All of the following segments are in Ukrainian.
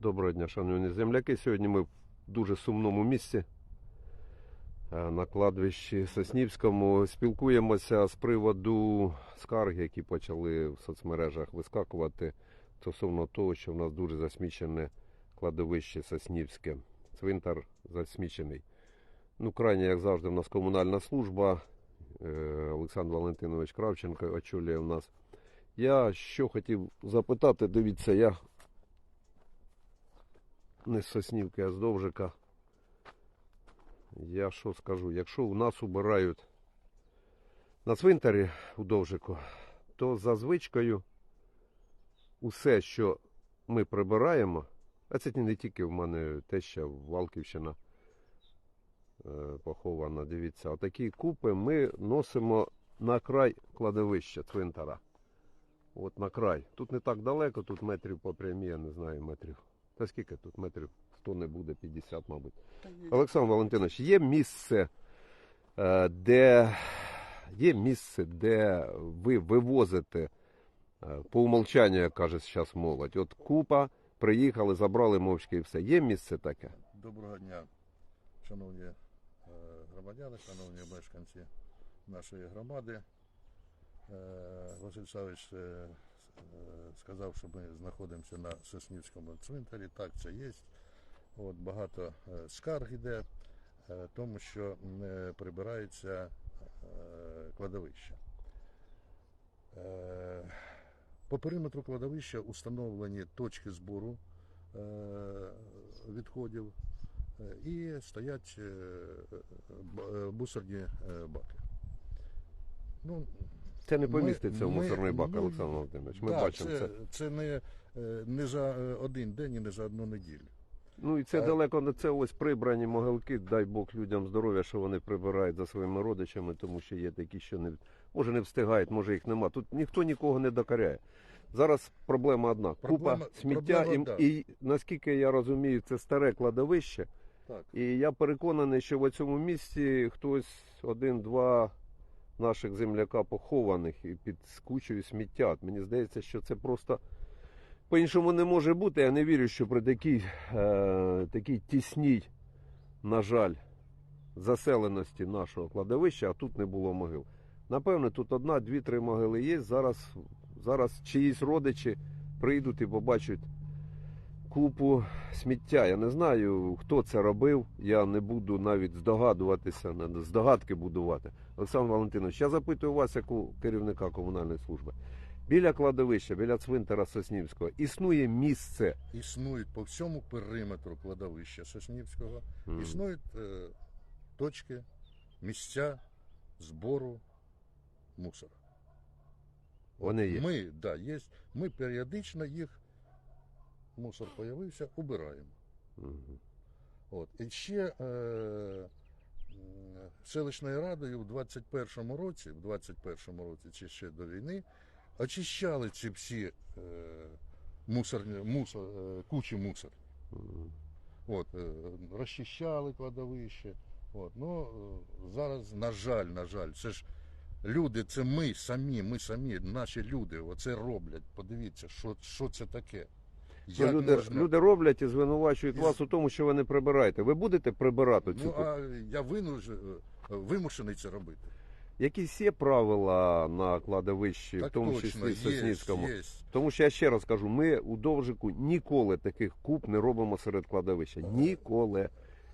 Доброго дня, шановні земляки. Сьогодні ми в дуже сумному місці е, на кладовищі Соснівському. Спілкуємося з приводу скарг, які почали в соцмережах вискакувати стосовно того, що в нас дуже засмічене кладовище Соснівське. Цвинтар засмічений. Ну, крайне, як завжди, в нас комунальна служба. Е, Олександр Валентинович Кравченко очолює в нас. Я що хотів запитати, дивіться, я не з Соснівки, а з Довжика. Я що скажу, якщо у нас убирають на цвинтарі у Довжику, то за звичкою усе, що ми прибираємо, а це не тільки в мене теща Валківщина е, похована, дивіться, отакі купи ми носимо на край кладовища цвинтара. От на край. Тут не так далеко, тут метрів по прямій, я не знаю метрів. Та скільки тут метрів? 100 не буде, 50, мабуть. Олександр Валентинович, є місце, е, де є місце, де ви вивозите е, по умолчанню, як каже зараз молодь. От купа, приїхали, забрали мовчки і все. Є місце таке? Доброго дня, шановні е, громадяни, шановні мешканці нашої громади. Василь Савич сказав, що ми знаходимося на Соснівському цвинтарі. Так, це є. От, багато е, скарг іде, е, тому що не прибирається е, кладовище. Е, По периметру кладовища установлені точки збору е, відходів е, і стоять е, б- е, мусорні е, баки. Ну, Це не Ми- поміститься в мусорний бак, ну, Олександр Валентинович. Ми да, бачимо це. це, це не, е, не за е, один день і не за одну неділю. Ну і це Е, далеко не це ось прибрані могилки. Дай Бог людям здоров'я, що вони прибирають за своїми родичами, тому що є такі, що не може не встигають, може їх нема. Тут ніхто нікого не докаряє. Зараз проблема одна: Проблема- купа сміття, проблема, і, да. і наскільки я розумію, це старе кладовище. Так. І я переконаний, що в цьому місці хтось один-два наших земляка похованих і під кучею сміття. Мені здається, що це просто по-іншому не може бути. Я не вірю, що при такій, е, такій тісній, на жаль, заселеності нашого кладовища, а тут не було могил. Напевно, тут одна, дві, три могили є. Зараз, зараз чиїсь родичі прийдуть і побачать купу сміття. Я не знаю, хто це робив. Я не буду навіть здогадуватися, здогадки будувати. Олександр Валентинович, я запитую вас, як у керівника комунальної служби. Біля кладовища, біля цвинтара Соснівського існує місце. Існують по всьому периметру кладовища Соснівського, Мгм. існують е, точки, місця збору мусора. Вони є. Ми, да, є. Ми періодично їх, мусор появився, убираємо. Мгм. От. І ще е, селищною радою в 21-му році, в 21-му році, чи ще до війни, очищали ці всі е, мусорні, мусор, е, кучі мусор. Мгм. От, е, розчищали кладовище. От. Ну, зараз, на жаль, на жаль, це ж люди, це ми самі, ми самі, наші люди, оце роблять. Подивіться, що, що це таке. Ну, люди, люди роблять і звинувачують Із- вас у тому, що ви не прибираєте. Ви будете прибирати цю Ну, купу? а я винуж... е, вимушений це робити. Якісь є правила на кладовищі, в тому числі є, Соснівському? є. Тому що я ще раз кажу, ми у Довжику ніколи таких куб не робимо серед кладовища. Ніколи.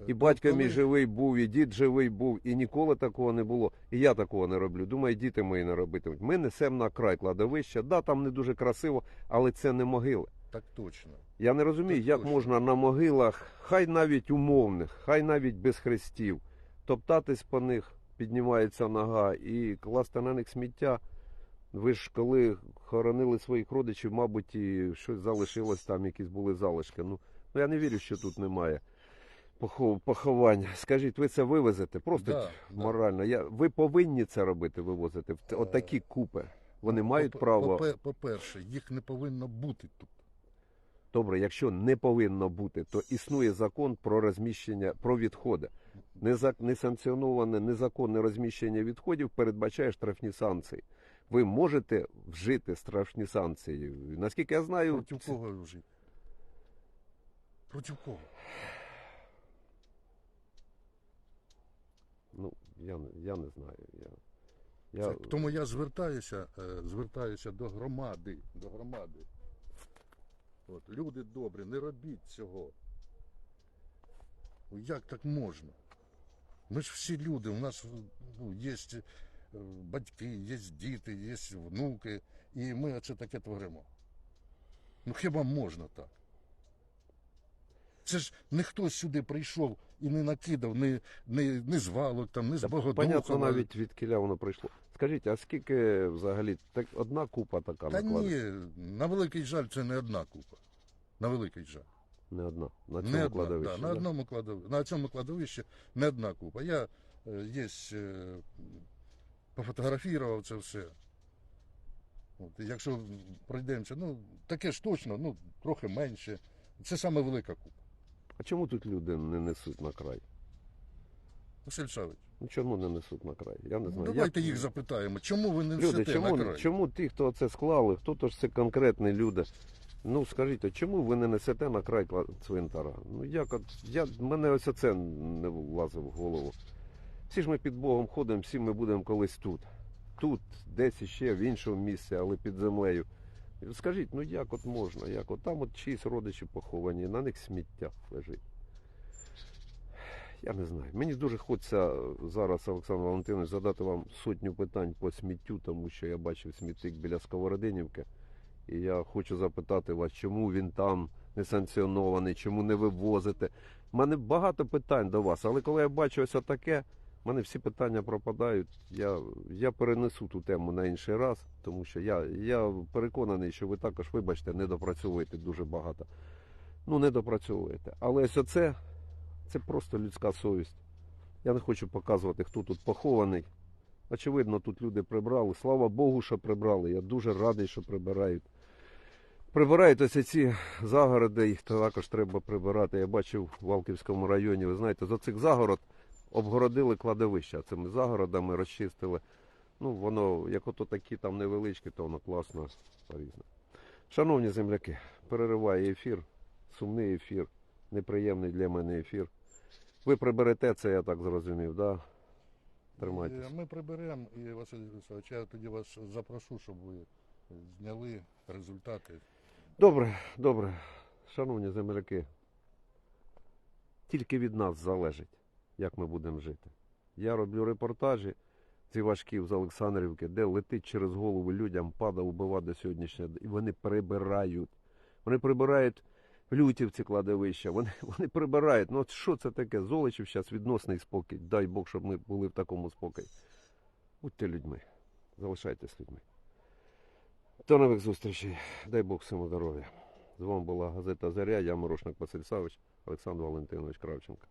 І батько мій живий був, і дід живий був, і ніколи такого не було. І я такого не роблю. Думаю, діти мої не робитимуть. Ми несемо на край кладовища. Да, там не дуже красиво, але це не могили. Так точно. Я не розумію, Так як точно. можна на могилах, хай навіть умовних, хай навіть без хрестів, топтатись по них, піднімається нога і класти на них сміття. Ви ж коли хоронили своїх родичів, мабуть, і щось залишилось там, якісь були залишки. Ну, ну я не вірю, що тут немає похов- поховань. Скажіть, ви це вивезете? Просто Да, да. морально. Я, ви повинні це робити, вивозити. Отакі купи. Вони мають право. По-перше, їх не повинно бути тут. Добре, якщо не повинно бути, то існує закон про розміщення про відходи. Несанкціоноване незаконне розміщення відходів передбачає штрафні санкції. Ви можете вжити штрафні санкції. Наскільки я знаю, Проти кого жити? Проти кого? Ну, я, не- я не знаю. Я, я, тому я звертаюся, е, звертаюся до громади, до громади. От, люди добрі, не робіть цього. Ну, Як так можна? Ми ж всі люди, у нас ну, є е, батьки, є діти, є внуки, і ми оце таке творимо. Ну хіба можна так? Це ж не хтось сюди прийшов і не накидав, не, не, не з валок, там, не з Та Богодухова. Понятно навіть від кіля воно прийшло. Скажіть, а скільки взагалі так одна купа така Та ні, на великий жаль, це не одна купа. На великий жаль. Не одна. На не цьому одна, кладовищі. да, на да? одному кладовищі. На цьому кладовищі не одна купа. Я е, є, е, пофотографував це все. От, і якщо пройдемося, ну таке ж точно, ну трохи менше. Це саме велика купа. А чому тут люди не несуть на край? Василь Савич, Ну чому не несуть на край? Я не знаю. давайте Як- їх запитаємо, чому ви не Люди, несете чому, на край? чому ті, хто це склали, хто то ж це конкретні люди? Ну скажіть, а чому ви не несете на край цвинтара? Ну як от я мене ось це не влазив в голову. Всі ж ми під Богом ходимо, всі ми будемо колись тут. Тут, десь іще в іншому місці, але під землею. Скажіть, ну як от можна? Як от там от чиїсь родичі поховані, на них сміття лежить. Я не знаю. Мені дуже хочеться зараз, Олександр Валентинович, задати вам сотню питань по сміттю, тому що я бачив смітник біля Сковородинівки. І я хочу запитати вас, чому він там не санкціонований, чому не вивозите. У мене багато питань до вас, але коли я бачу ось таке, в мене всі питання пропадають. Я, я перенесу ту тему на інший раз, тому що я, я переконаний, що ви також, вибачте, не допрацьовуєте дуже багато. Ну, не допрацьовуєте. Але ось оце, це просто людська совість. Я не хочу показувати, хто тут похований. Очевидно, тут люди прибрали. Слава Богу, що прибрали. Я дуже радий, що прибирають. Прибирають ось ці загороди, їх також треба прибирати. Я бачив в Валківському районі, ви знаєте, за цих загород обгородили кладовища. Цими загородами розчистили. Ну, воно, як ото такі там невеличкі, то воно класно порізне. Шановні земляки, перериває ефір, сумний ефір, неприємний для мене ефір. Ви приберете це, я так зрозумів, да? Тримайтесь. Е, Ми приберемо, і Василь Васильович, я тоді вас запрошу, щоб ви зняли результати. Добре, добре. Шановні земляки, тільки від нас залежить, як ми будемо жити. Я роблю репортажі ці важків з Олександрівки, де летить через голову людям, пада, убива до сьогоднішнього дня. І вони прибирають. Вони прибирають лютівці кладовища, вони, вони прибирають. Ну от що це таке? Золочів зараз відносний спокій. Дай Бог, щоб ми були в такому спокій. Будьте людьми, залишайтесь людьми. До нових зустрічей. Дай Бог всьому здоров'я. З вами була газета Заря, я Морошник Василь Савич, Олександр Валентинович Кравченко.